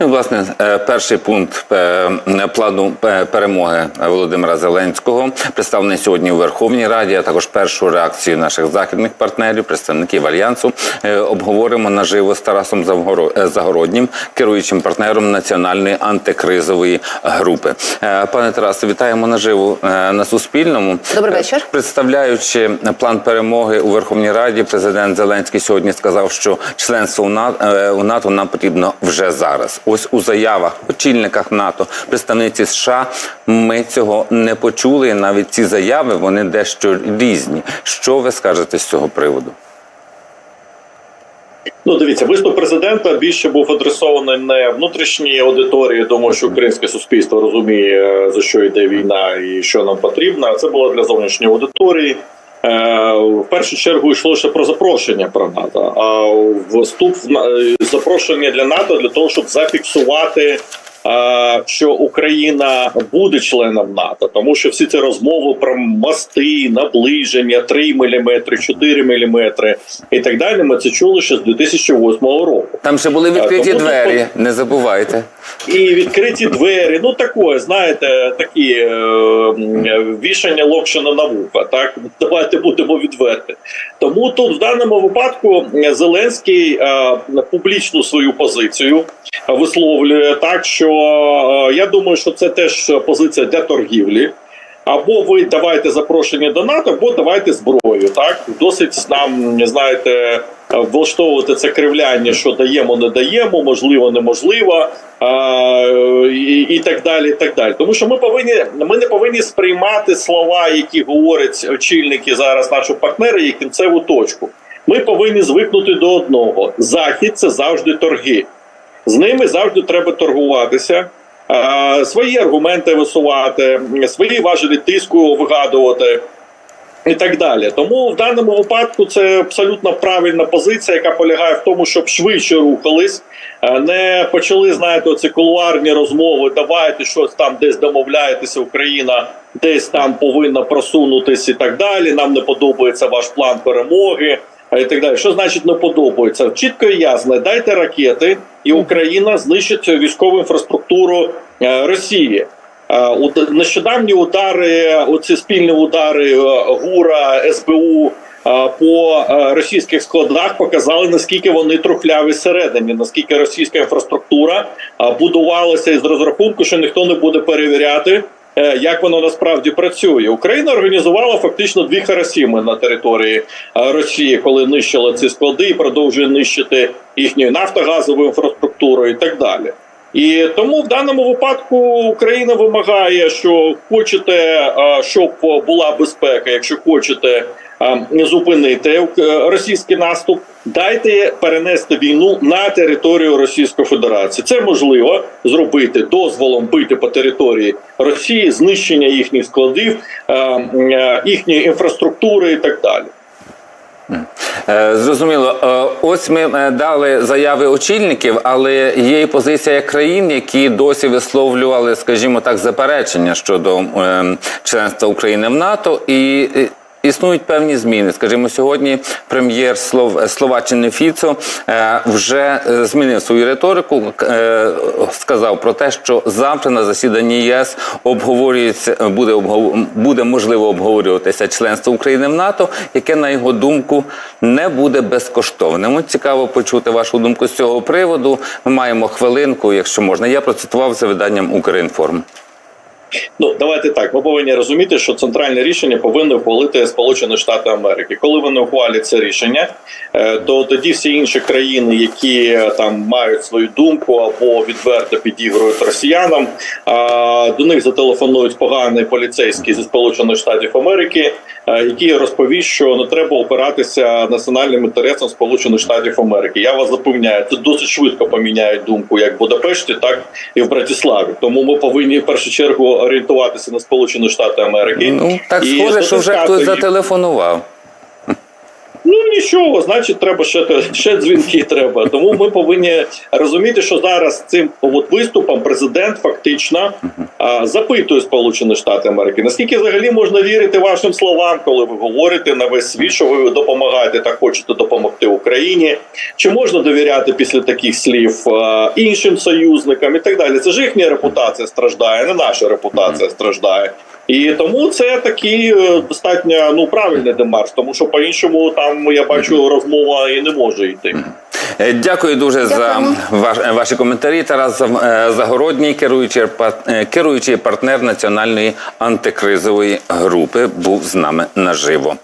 Ну, власне, е, перший пункт е, плану е, перемоги Володимира Зеленського представлений сьогодні у Верховній Раді, а також першу реакцію наших західних партнерів, представників альянсу. Обговоримо наживо з Тарасом Загороднім, керуючим партнером національної антикризової групи. Пане Тарасе, вітаємо наживо на Суспільному. Добрий вечір. Представляючи план перемоги у Верховній Раді, президент Зеленський сьогодні сказав, що членство у НАТО нам потрібно вже зараз. Ось у заявах, очільниках НАТО, представниці США, ми цього не почули. Навіть ці заяви вони дещо різні. Що ви скажете з цього приводу? Ну, дивіться, виступ президента більше був адресований не внутрішній аудиторії. Думаю, що українське суспільство розуміє за що йде війна і що нам потрібно. А це було для зовнішньої аудиторії. Е, В першу чергу йшло ще про запрошення про НАТО. А вступ в е, запрошення для НАТО для того, щоб зафіксувати. е, Що Україна буде членом НАТО, тому що всі ці розмови про мости, наближення 3 мм, 4 мм і так далі. Ми це чули ще з 2008 року. Там ще були відкриті тому двері, не забувайте. І відкриті двері. Ну такое, знаєте, такі е, вішання локшина на вуха. Так давайте будемо відверти. Тому тут в даному випадку Зеленський е, публічну свою позицію висловлює так, що е, я думаю, що це теж позиція для торгівлі. Або ви давайте запрошення до НАТО, або давайте зброю. Так досить нам знаєте влаштовувати це кривляння, що даємо, не даємо, можливо, неможливо, і, і так далі. і так далі. Тому що ми повинні ми не повинні сприймати слова, які говорять очільники зараз, наші партнери, як кінцеву точку. Ми повинні звикнути до одного: захід це завжди торги. З ними завжди треба торгуватися. е, Свої аргументи висувати, свої важелі тиску вигадувати і так далі. Тому в даному випадку це абсолютно правильна позиція, яка полягає в тому, щоб швидше рухались, е, не почали знаєте, оці кулуарні розмови. Давайте щось там десь домовляєтеся. Україна десь там повинна просунутись і так далі. Нам не подобається ваш план перемоги. І так далі, що значить не подобається? Чітко і ясно, дайте ракети, і Україна знищить військову інфраструктуру е, Росії. Е, Нещодавні удари, оці спільні удари е, ГУРа, СБУ е, по російських складах показали наскільки вони трухляві всередині, наскільки російська інфраструктура будувалася із розрахунку, що ніхто не буде перевіряти. Як воно насправді працює? Україна організувала фактично дві Харасіми на території Росії, коли нищила ці склади і продовжує нищити їхню нафтогазову інфраструктуру і так далі. І тому в даному випадку Україна вимагає, що хочете, щоб була безпека, якщо хочете зупинити е, російський наступ, дайте перенести війну на територію Російської Федерації. Це можливо зробити дозволом бити по території Росії, знищення їхніх складів, е, їхньої інфраструктури і так далі. Е, Зрозуміло, Е, ось ми е, дали заяви очільників, але є і позиція країн, які досі висловлювали, скажімо так, заперечення щодо е, членства України в НАТО і. Існують певні зміни. Скажімо, сьогодні прем'єр Слов... Словаччини Фіцо е, вже е, змінив свою риторику. е, сказав про те, що завтра на засіданні ЄС обговорюється буде обгов... буде можливо обговорюватися членство України в НАТО, яке на його думку не буде безкоштовним. Цікаво почути вашу думку з цього приводу. Ми маємо хвилинку, якщо можна. Я процитував за виданням Укрінформ. Ну давайте так. Ми повинні розуміти, що центральне рішення повинні ухвалити Сполучені Штати Америки. Коли вони ухвалять це рішення, е, то тоді всі інші країни, які е, там мають свою думку або відверто підігрують росіянам, до них зателефонують поганий поліцейський зі Сполучених Штатів Америки, е, який розповість, що не треба опиратися національним інтересам Сполучених Штатів Америки. Я вас запевняю, це досить швидко поміняють думку як в Будапешті, так і в Братиславі. Тому ми повинні в першу чергу орієнтуватися на Сполучені Штати Америки. Ну так І схоже, що вже хтось зателефонував. Ну нічого, значить, треба ще ще дзвінки. Треба. Тому ми повинні розуміти, що зараз цим от виступом президент фактично а, запитує Сполучені Штати Америки. Наскільки взагалі можна вірити вашим словам, коли ви говорите на весь світ, що ви допомагаєте та хочете допомогти Україні? Чи можна довіряти після таких слів а, іншим союзникам і так далі? Це ж їхня репутація страждає, не наша репутація страждає. І тому це такий е, достатньо ну правильний демарш, тому що по-іншому там я бачу розмова і не може йти. Е, Дякую дуже Дякую. за ваш, е, ваші коментарі. Тарас е, Загородній, керуючий, пар- керуючий партнер національної антикризової групи, був з нами наживо.